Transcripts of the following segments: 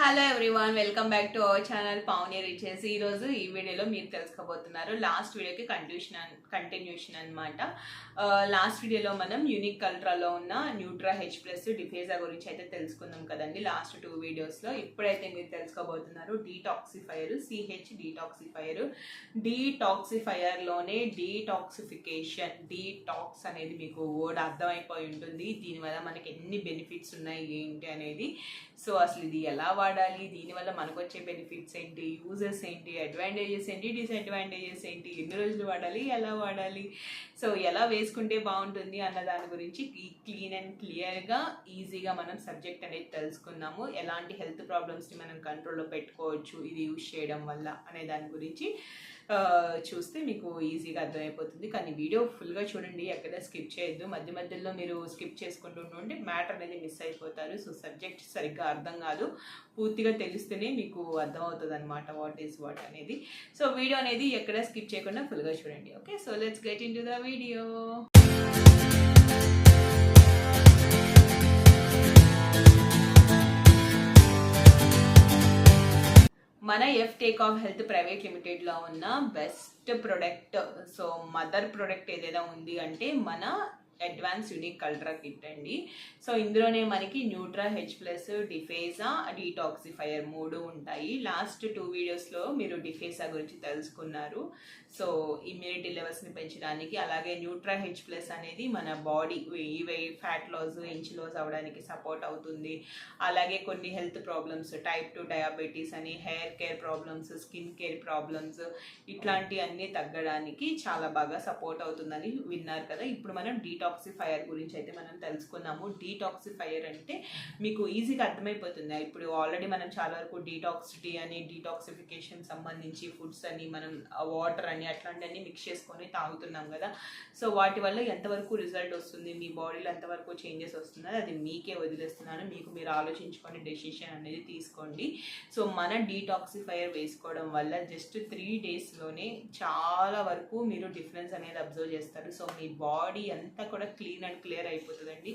Hello everyone welcome back to our channel Pavani riches ఈరోజు ఈ వీడియోలో మీరు తెలుసుకోబోతున్నారు లాస్ట్ వీడియోకి కంటిన్యూషన్ కంటిన్యూషన్ అనమాట లాస్ట్ వీడియోలో మనం యూనిక్ కల్ట్రాలో ఉన్న న్యూట్రా హెచ్ ప్లస్ డిఫేజా గురించి అయితే తెలుసుకుందాం కదండి. లాస్ట్ టూ వీడియోస్లో ఇప్పుడైతే మీరు తెలుసుకోబోతున్నారు డీటాక్సిఫైయర్ సిహెచ్ డీటాక్సిఫైయర్ డీటాక్సిఫైయర్లోనే డీటాక్సిఫికేషన్ డీటాక్స్ అనేది మీకు వర్డ్ అర్థమైపోయి ఉంటుంది. దీనివల్ల మనకి ఎన్ని బెనిఫిట్స్ ఉన్నాయి ఏంటి అనేది. సో అసలు ఇది ఎలా వాడాలి వాడాలి దీనివల్ల మనకు వచ్చే బెనిఫిట్స్ ఏంటి యూజెస్ ఏంటి అడ్వాంటేజెస్ ఏంటి డిసడ్వాంటేజెస్ ఏంటి ఎన్ని రోజులు వాడాలి ఎలా వాడాలి. సో ఎలా వేసుకుంటే బాగుంటుంది అన్న దాని గురించి క్లీన్ అండ్ క్లియర్గా ఈజీగా మనం సబ్జెక్ట్ అనేది తెలుసుకున్నాము. ఎలాంటి హెల్త్ ప్రాబ్లమ్స్ని మనం కంట్రోల్లో పెట్టుకోవచ్చు ఇది యూజ్ చేయడం వల్ల అనే దాని గురించి చూస్తే మీకు ఈజీగా అర్థమైపోతుంది. కానీ వీడియో ఫుల్గా చూడండి ఎక్కడ స్కిప్ చేయొద్దు. మధ్య మధ్యలో మీరు స్కిప్ చేసుకుంటూ ఉంటే మ్యాటర్ అనేది మిస్ అయిపోతారు. సో సబ్జెక్ట్ సరిగ్గా అర్థం కాదు. పూర్తిగా తెలిస్తేనే మీకు అర్థమవుతుంది అనమాట వాట్ ఈస్ వాట్ అనేది. సో వీడియో అనేది ఎక్కడ స్కిప్ చేయకుండా ఫుల్గా చూడండి. Okay so let's get into the video మన F take off health private లిమిటెడ్లో ఉన్న best product so mother product ఏదైనా ఉంది అంటే మన అడ్వాన్స్ యూనిక్ కల్ట్రా కిట్ అండి. సో ఇందులోనే మనకి న్యూట్రా హెచ్ ప్లస్ డిఫేజా డీటాక్సిఫైయర్ మూడు ఉంటాయి. లాస్ట్ టూ వీడియోస్లో మీరు డిఫేజా గురించి తెలుసుకున్నారు. సో ఇమ్యూనిటీ లెవెల్స్ని పెంచడానికి అలాగే న్యూట్రా హెచ్ ప్లస్ అనేది మన బాడీ ఇవే ఫ్యాట్ లాస్ ఇంచ్ లాస్ అవ్వడానికి సపోర్ట్ అవుతుంది. అలాగే కొన్ని health problems type two diabetes అని hair care problems skin care problems ఇట్లాంటివన్నీ తగ్గడానికి చాలా బాగా సపోర్ట్ అవుతుందని విన్నారు కదా. ఇప్పుడు మనం డీటాక్సిఫైయర్ గురించి అయితే మనం తెలుసుకున్నాము డీటాక్సిఫైయర్ అంటే మీకు ఈజీగా అర్థమైపోతుంది. ఇప్పుడు ఆల్రెడీ మనం చాలా వరకు డీటాక్సిటీ అని డీటాక్సిఫికేషన్ సంబంధించి ఫుడ్స్ అని మనం వాటర్ అని అట్లాంటివన్నీ మిక్స్ చేసుకొని తాగుతున్నాం కదా. సో వాటి వల్ల ఎంతవరకు రిజల్ట్ వస్తుంది? మీ బాడీలో ఎంతవరకు చేంజెస్ వస్తుంది అది మీకే వదిలేస్తున్నాను. మీకు మీరు ఆలోచించుకొని డెసిషన్ అనేది తీసుకోండి. సో మన డీటాక్సిఫైయర్ వేసుకోవడం వల్ల జస్ట్ త్రీ డేస్లోనే చాలా వరకు మీరు డిఫరెన్స్ అనేది అబ్జర్వ్ చేస్తారు. సో మీ బాడీ అంతా కూడా క్లీన్ అండ్ క్లియర్ అయిపోతుందండి.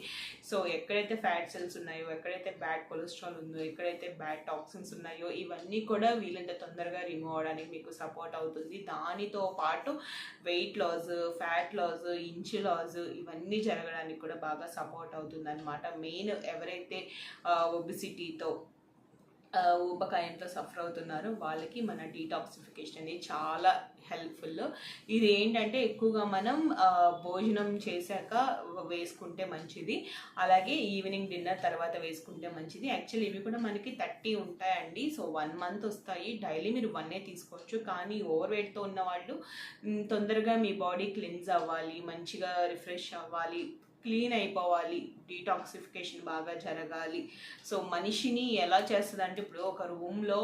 సో ఎక్కడైతే ఫ్యాట్ సెల్స్ ఉన్నాయో ఎక్కడైతే బ్యాడ్ కొలెస్ట్రాల్ ఉందో ఎక్కడైతే బ్యాడ్ టాక్సిన్స్ ఉన్నాయో ఇవన్నీ కూడా వీలంత తొందరగా రిమూవ్ అవడానికి మీకు సపోర్ట్ అవుతుంది. దానితో పాటు weight loss fat loss inch loss ఇవన్నీ జరగడానికి కూడా బాగా సపోర్ట్ అవుతుంది అనమాట మెయిన్ ఎవరైతే ఒబిసిటీతో ఊబకాయంతో సఫర్ అవుతున్నారు. వాళ్ళకి మన డీటాక్సిఫికేషన్ అనేది చాలా హెల్ప్ఫుల్ ఇది ఏంటంటే ఎక్కువగా మనం భోజనం చేశాక వేసుకుంటే మంచిది. అలాగే ఈవినింగ్ డిన్నర్ తర్వాత వేసుకుంటే మంచిది. యాక్చువల్లీ ఇవి కూడా మనకి థర్టీ ఉంటాయండి. సో వన్ మంత్ వస్తాయి. డైలీ మీరు వన్నే తీసుకోవచ్చు. కానీ ఓవర్ వెయిట్తో ఉన్న వాళ్ళు తొందరగా మీ బాడీ క్లిన్స్ అవ్వాలి. మంచిగా రిఫ్రెష్ అవ్వాలి. క్లీన్ అయిపోవాలి. డీటాక్సిఫికేషన్ బాగా జరగాలి. సో మనిషిని ఎలా చేస్తుంది అంటే ఇప్పుడు ఒక రూమ్లో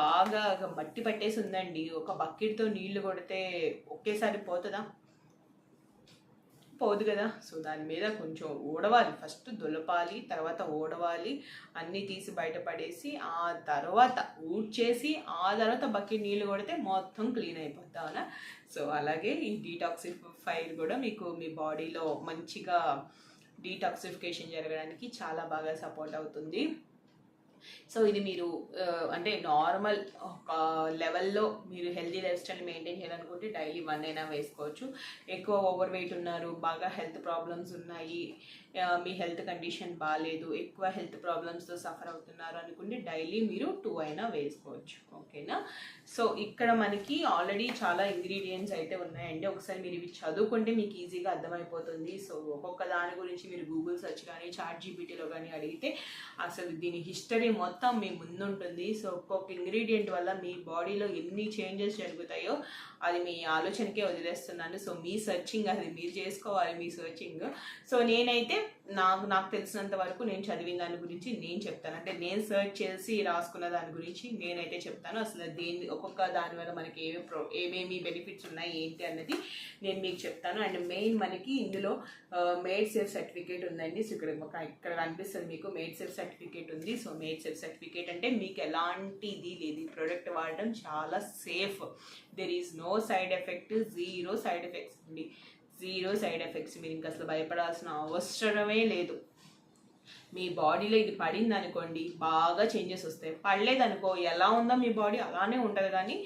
బాగా మట్టి పట్టేసి ఉందండి. ఒక బకెట్తో నీళ్ళు కొడితే ఒకేసారి పోతుందా? పోదు కదా. సో దాని మీద కొంచెం ఊడవాలి. ఫస్ట్ దులపాలి తర్వాత ఊడవాలి. అన్నీ తీసి బయటపడేసి ఆ తర్వాత ఊడ్చేసి ఆ తర్వాత బకెట్ నీళ్ళు కొడితే మొత్తం క్లీన్ అయిపోతామనా సో అలాగే ఈ డీటాక్సిఫైర్ కూడా మీకు మీ బాడీలో మంచిగా డీటాక్సిఫికేషన్ జరగడానికి చాలా బాగా సపోర్ట్ అవుతుంది. సో ఇది మీరు అంటే నార్మల్ ఒక లెవెల్లో మీరు హెల్దీ లైఫ్ స్టైల్ మెయింటైన్ చేయాలనుకుంటే డైలీ వన్ అయినా వేసుకోవచ్చు. ఎక్కువ ఓవర్ వెయిట్ ఉన్నారు బాగా హెల్త్ ప్రాబ్లమ్స్ ఉన్నాయి మీ హెల్త్ కండిషన్ బాగాలేదు ఎక్కువ హెల్త్ ప్రాబ్లమ్స్తో సఫర్ అవుతున్నారు అనుకుంటే డైలీ మీరు టూ అయినా వేసుకోవచ్చు. ఓకేనా సో ఇక్కడ మనకి ఆల్రెడీ చాలా ఇంగ్రీడియంట్స్ అయితే ఉన్నాయండి. ఒకసారి మీరు ఇవి చదువుకుంటే మీకు ఈజీగా అర్థమైపోతుంది. సో ఒక్కొక్క దాని గురించి మీరు గూగుల్ సెర్చ్ కానీ చాట్ జీపీటీలో కానీ అడిగితే అసలు దీని హిస్టరీ మొత్తం మీ ముందుంటుంది. సో ఒక్కొక్క ఇంగ్రీడియంట్ వల్ల మీ బాడీలో ఎన్ని చేంజెస్ జరుగుతాయో అది మీ ఆలోచనకే వదిలేస్తున్నాను. సో మీ సర్చింగ్ అది మీరు చేసుకోవాలి మీ సర్చింగ్ సో నేనైతే నాకు నాకు తెలిసినంత వరకు నేను చదివిన దాని గురించి నేను చెప్తాను. అంటే నేను సెర్చ్ చేసి రాసుకున్న దాని గురించి నేనైతే చెప్తాను. అసలు దేని ఒక్కొక్క దాని వల్ల మనకి ఏమి ప్రో ఏమేమి బెనిఫిట్స్ ఉన్నాయి ఏంటి అన్నది నేను మీకు చెప్తాను. అండ్ మెయిన్ మనకి ఇందులో మేడ్ సేఫ్ సర్టిఫికేట్ ఉందండి. సో ఇక్కడ ఒక- ఇక్కడ కనిపిస్తుంది మీకు మేడ్ సేఫ్ సర్టిఫికేట్ ఉంది. సో మేడ్ సేఫ్ సర్టిఫికేట్ అంటే మీకు ఎలాంటిది లేదు. ఈ ప్రోడక్ట్ వాడడం చాలా safe there is no side effect zero side effects అండి. Zero side effects. మీరు ఇంకా అసలు భయపడాల్సిన అవసరమే లేదు. మీ బాడీలో ఇది పడింది అనుకోండి బాగా చేంజెస్ వస్తాయి. పడలేదనుకో ఎలా ఉందో మీ బాడీ అలానే ఉంటుంది కానీ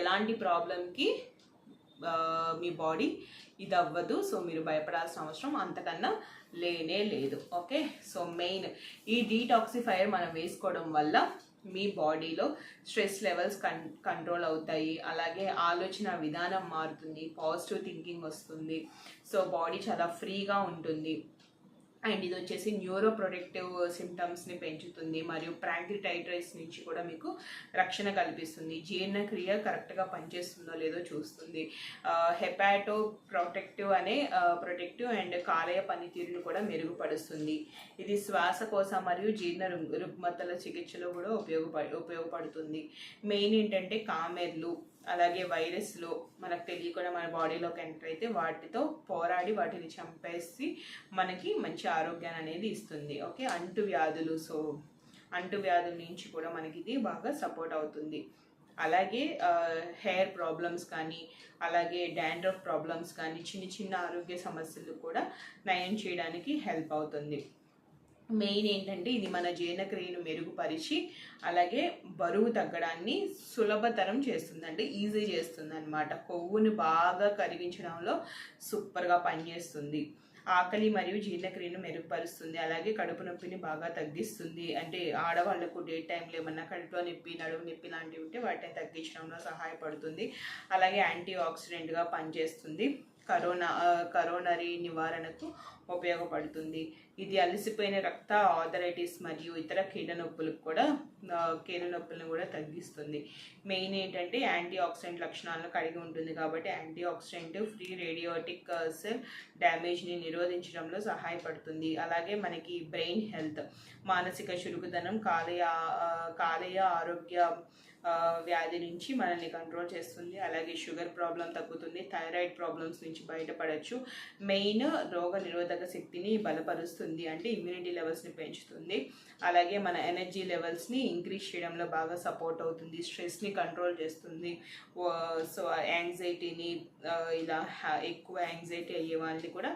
ఎలాంటి ప్రాబ్లంకి మీ బాడీ ఇది అవ్వదు సో మీరు భయపడాల్సిన అవసరం అంతకన్నా లేనే లేదు. ఓకే? సో మెయిన్ ఈ డీటాక్సిఫైయర్ మనం వేసుకోవడం వల్ల మీ బాడీలో స్ట్రెస్ లెవెల్స్ కన్ కంట్రోల్ అవుతాయి. అలాగే ఆలోచన విధానం మారుతుంది. పాజిటివ్ థింకింగ్ వస్తుంది. సో బాడీ చాలా ఫ్రీగా ఉంటుంది. అండ్ ఇది వచ్చేసి న్యూరో ప్రొడక్టివ్ సిమ్టమ్స్ని పెంచుతుంది మరియు ప్రాంక్రిటైట్రైస్ నుంచి కూడా మీకు రక్షణ కల్పిస్తుంది. జీర్ణక్రియ కరెక్ట్గా పనిచేస్తుందో లేదో చూస్తుంది. హెపాటో ప్రొటెక్టివ్ అనే ప్రొటెక్టివ్ అండ్ కాలేయ పనితీరును కూడా మెరుగుపరుస్తుంది. ఇది శ్వాసకోశ మరియు జీర్ణ రుగ్- రుగ్మతల చికిత్సలో కూడా ఉపయోగప ఉపయోగపడుతుంది. మెయిన్ ఏంటంటే కామెర్లు. అలాగే వైరస్లు మనకు తెలియకుండా మన బాడీలోకి ఎంటర్ అయితే వాటితో పోరాడి వాటిని చంపేసి మనకి మంచి ఆరోగ్యాన్ని అనేది ఇస్తుంది. ఓకే? అంటు వ్యాధులు సో అంటు వ్యాధుల నుంచి కూడా మనకి ఇది బాగా సపోర్ట్ అవుతుంది. అలాగే హెయిర్ ప్రాబ్లమ్స్ కానీ అలాగే డాండ్రఫ్ ప్రాబ్లమ్స్ కానీ చిన్న చిన్న ఆరోగ్య సమస్యలు కూడా నయం చేయడానికి హెల్ప్ అవుతుంది. మెయిన్ ఏంటంటే ఇది మన జీర్ణక్రియను మెరుగుపరిచి అలాగే బరువు తగ్గడాన్ని సులభతరం చేస్తుందండి ఈజీ చేస్తుంది అనమాట కొవ్వుని బాగా కరిగించడంలో సూపర్గా పనిచేస్తుంది. ఆకలి మరియు జీర్ణక్రియను మెరుగుపరుస్తుంది అలాగే కడుపు నొప్పిని బాగా తగ్గిస్తుంది. అంటే ఆడవాళ్ళకు డే టైంలో ఏమన్నా కడుపులో నొప్పి నడుము నొప్పి లాంటివి ఉంటే వాటిని తగ్గించడంలో సహాయపడుతుంది. అలాగే యాంటీ ఆక్సిడెంట్గా పనిచేస్తుంది. కరోనా కరోనరీ నివారణకు ఉపయోగపడుతుంది. ఇది అలసిపోయిన రక్త ఆథరైటిస్ మరియు ఇతర కీళ్ళ నొప్పులకు కూడా కీడ నొప్పులను కూడా తగ్గిస్తుంది. మెయిన్ ఏంటంటే యాంటీ ఆక్సిడెంట్ లక్షణాలను కలిగి ఉంటుంది కాబట్టి యాంటీ ఆక్సిడెంట్ ఫ్రీ రేడియోటిక్ సెల్ డ్యామేజ్ని నిరోధించడంలో సహాయపడుతుంది. అలాగే మనకి బ్రెయిన్ హెల్త్ మానసిక చురుకుదనం కాలేయ కాలేయ ఆరోగ్య వ్యాధి నుంచి మనల్ని కంట్రోల్ చేస్తుంది. అలాగే షుగర్ ప్రాబ్లం తగ్గుతుంది. థైరాయిడ్ ప్రాబ్లమ్స్ నుంచి బయటపడచ్చు. మెయిన్ రోగ నిరోధక శక్తిని బలపరుస్తుంది అంటే ఇమ్యూనిటీ లెవెల్స్ని పెంచుతుంది. అలాగే మన ఎనర్జీ లెవెల్స్ని ఇంక్రీజ్ చేయడంలో బాగా సపోర్ట్ అవుతుంది. స్ట్రెస్ని కంట్రోల్ చేస్తుంది. సో యాంగ్జైటీని ఇలా ఎక్కువ యాంగ్జైటీ అయ్యే వాళ్ళని కూడా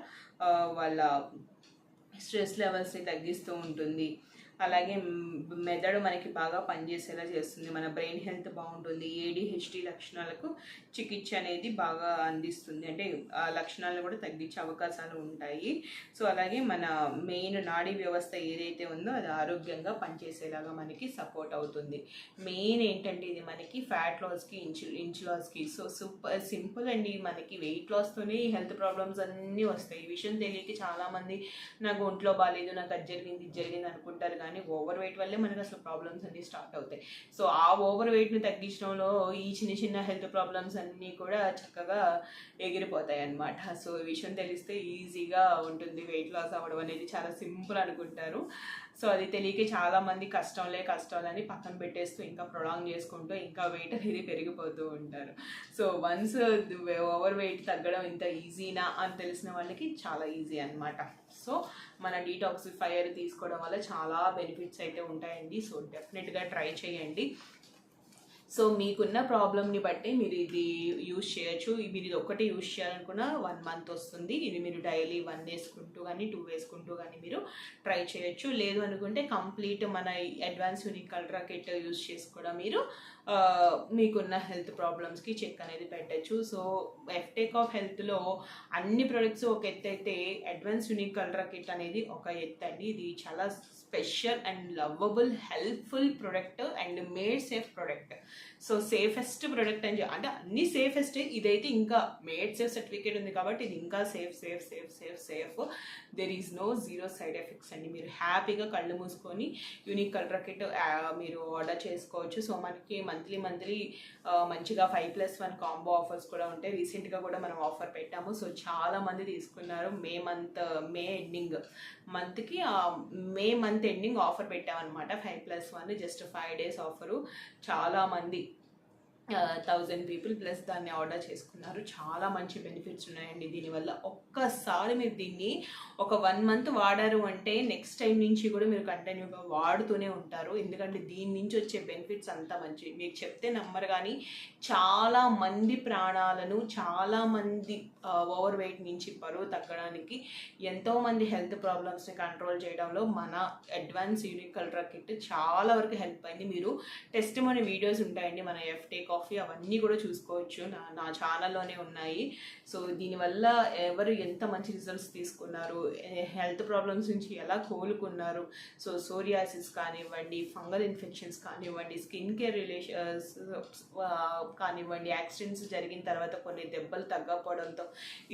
వాళ్ళ స్ట్రెస్ లెవెల్స్ని తగ్గిస్తూ ఉంటుంది. అలాగే మెదడు మనకి బాగా పనిచేసేలా చేస్తుంది. మన బ్రెయిన్ హెల్త్ బాగుంటుంది. ఏడిహెచ్డి లక్షణాలకు చికిత్స అనేది బాగా అందిస్తుంది. అంటే ఆ లక్షణాలను కూడా తగ్గించే అవకాశాలు ఉంటాయి. సో అలాగే మన మెయిన్ నాడీ వ్యవస్థ ఏదైతే ఉందో అది ఆరోగ్యంగా పనిచేసేలాగా మనకి సపోర్ట్ అవుతుంది. మెయిన్ ఏంటంటే ఇది మనకి ఫ్యాట్ లాస్కి ఇంచు ఇంచ్ లాస్కి. సో సూపర్ సింపుల్ అండి. మనకి వెయిట్ లాస్తోనే హెల్త్ ప్రాబ్లమ్స్ అన్నీ వస్తాయి. ఈ విషయం తెలియక చాలామంది నాకు ఒంట్లో బాగాలేదు నాకు అది జరిగింది ఇది జరిగింది అనుకుంటారు కానీ ఓవర్ వెయిట్ వల్లే మనకు అసలు ప్రాబ్లమ్స్ అన్నీ స్టార్ట్ అవుతాయి. సో ఆ ఓవర్ వెయిట్ని తగ్గించడంలో ఈ చిన్న చిన్న హెల్త్ ప్రాబ్లమ్స్ అన్నీ కూడా చక్కగా ఎగిరిపోతాయి అన్నమాట. సో ఈ విషయం తెలిస్తే ఈజీగా ఉంటుంది వెయిట్ లాస్ అవ్వడం అనేది చాలా సింపుల్ అనుకుంటారు. సో అది తెలియక చాలామంది కష్టంలే కష్టాలని పక్కన పెట్టేస్తూ ఇంకా ప్రొలాంగ్ చేసుకుంటూ ఇంకా వెయిట్ అనేది పెరిగిపోతూ ఉంటారు. సో వన్స్ ఓవర్ వెయిట్ తగ్గడం ఇంత ఈజీనా అని తెలిసిన వాళ్ళకి చాలా ఈజీ అనమాట సో మన డీటాక్సిఫైయర్ తీసుకోవడం వల్ల చాలా బెనిఫిట్స్ అయితే ఉంటాయండి. సో డెఫినెట్గా ట్రై చేయండి. సో మీకున్న ప్రాబ్లమ్ని బట్టి మీరు ఇది యూజ్ చేయొచ్చు. మీరు ఇది ఒకటి యూజ్ చేయాలనుకున్న వన్ మంత్ వస్తుంది. ఇది మీరు డైలీ వన్ వేసుకుంటూ కానీ టూ వేసుకుంటూ కానీ మీరు ట్రై చేయొచ్చు. లేదు అనుకుంటే కంప్లీట్ మన అడ్వాన్స్ యూనిక్ కల్ట్రా కిట్ యూజ్ చేసి కూడా మీరు మీకున్న హెల్త్ ప్రాబ్లమ్స్కి చెక్ అనేది పెట్టచ్చు. సో ఎఫ్టేక్ ఆఫ్ హెల్త్లో అన్ని ప్రొడక్ట్స్ ఒక ఎత్తు అయితే అడ్వాన్స్ యూనిక్ కలర్ కిట్ అనేది ఒక ఎత్తు అండి. ఇది చాలా special and lovable helpful product and made safe product so safest product అని చెప్పి అంటే అన్ని సేఫెస్ట్ ఇదైతే ఇంకా మేడ్ సేఫ్ సర్టిఫికేట్ ఉంది కాబట్టి ఇది ఇంకా safe safe safe safe safe. There is no zero side effects అండి. మీరు హ్యాపీగా కళ్ళు మూసుకొని యూనిక్ కలర్ కిట్ మీరు ఆర్డర్ చేసుకోవచ్చు. సో మనకి మంత్లీ మంత్లీ మంచిగా five plus one combo offers కూడా ఉంటాయి. రీసెంట్గా కూడా మనం ఆఫర్ పెట్టాము. సో చాలామంది తీసుకున్నారు మే మంత్ మే ఎండింగ్. మంత్కి May month ending offer పెట్టామన్నమాట. Five plus one just five days offer చాలామంది థౌజండ్ పీపుల్ ప్లస్ దాన్ని ఆర్డర్ చేసుకున్నారు. చాలా మంచి బెనిఫిట్స్ ఉన్నాయండి దీనివల్ల ఒక్కసారి మీరు దీన్ని ఒక వన్ మంత్ వాడారు అంటే నెక్స్ట్ టైం నుంచి కూడా మీరు కంటిన్యూగా వాడుతూనే ఉంటారు. ఎందుకంటే దీని నుంచి వచ్చే బెనిఫిట్స్ అంతా మంచి. మీకు చెప్తే నమ్మరు కానీ చాలా మంది ప్రాణాలను చాలా మంది ఓవర్ వెయిట్ నుంచి బరువు తగ్గడానికి ఎంతోమంది హెల్త్ ప్రాబ్లమ్స్ని కంట్రోల్ చేయడంలో మన అడ్వాన్స్ యూనిక్ కల్ట్రా కిట్ చాలా వరకు హెల్ప్ అయింది. మీరు టెస్ట్ మన వీడియోస్ ఉంటాయండి మన ఎఫ్టే కాఫీ అవన్నీ కూడా చూసుకోవచ్చు. నా నా ఛానల్లోనే ఉన్నాయి. సో దీనివల్ల ఎవరు ఎంత మంచి రిజల్ట్స్ తీసుకున్నారు హెల్త్ ప్రాబ్లమ్స్ నుంచి ఎలా కోలుకున్నారు? సో సోరియాసిస్ కానివ్వండి ఫంగల్ ఇన్ఫెక్షన్స్ కానివ్వండి స్కిన్ కేర్ రిలేషన్స్ కానివ్వండి యాక్సిడెంట్స్ జరిగిన తర్వాత కొన్ని దెబ్బలు తగ్గకపోవడంతో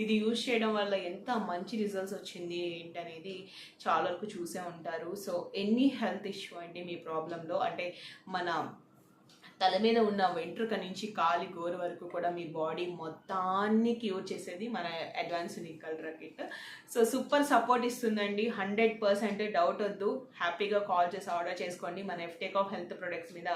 ఇది యూజ్ చేయడం వల్ల ఎంత మంచి రిజల్ట్స్ వచ్చింది ఏంటనేది చాలా వరకు చూసే ఉంటారు. సో ఎనీ హెల్త్ ఇష్యూ అండి మీ ప్రాబ్లంలో అంటే మన తల మీద ఉన్న వెంట్రుక నుంచి కాలి గోరు వరకు కూడా మీ బాడీ మొత్తాన్ని క్యూర్ చేసేది మన advance colour kit so super support ఇస్తుందండి. హండ్రెడ్ పర్సెంట్ డౌట్ వద్దు. హ్యాపీగా కాల్ చేసి ఆర్డర్ చేసుకోండి. మన ఎఫ్టేక్ ఆఫ్ హెల్త్ ప్రొడక్ట్స్ మీద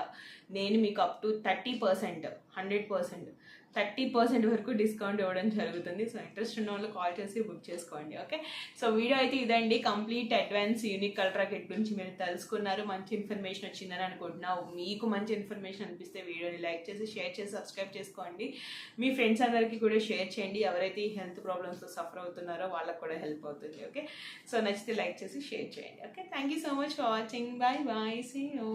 నేను మీకు up to thirty percent hundred percent thirty percent వరకు డిస్కౌంట్ ఇవ్వడం జరుగుతుంది. సో ఇంట్రెస్ట్ ఉన్న వాళ్ళు కాల్ చేసి బుక్ చేసుకోండి ఓకే? సో వీడియో అయితే ఇదండి. కంప్లీట్ అడ్వాన్స్ యూనిక్ కల్ట్రా కిట్ గురించి మీరు తెలుసుకున్నారు. మంచి ఇన్ఫర్మేషన్ వచ్చిందని అనుకుంటున్నా. మీకు మంచి ఇన్ఫర్మేషన్ అనిపిస్తే వీడియోని లైక్ చేసి షేర్ చేసి సబ్స్క్రైబ్ చేసుకోండి. మీ ఫ్రెండ్స్ అందరికీ కూడా షేర్ చేయండి. ఎవరైతే ఈ హెల్త్ ప్రాబ్లమ్స్తో సఫర్ అవుతున్నారో వాళ్ళకి కూడా హెల్ప్ అవుతుంది ఓకే? సో నచ్చితే లైక్ చేసి షేర్ చేయండి okay? Thank you so much for watching. Bye bye see you.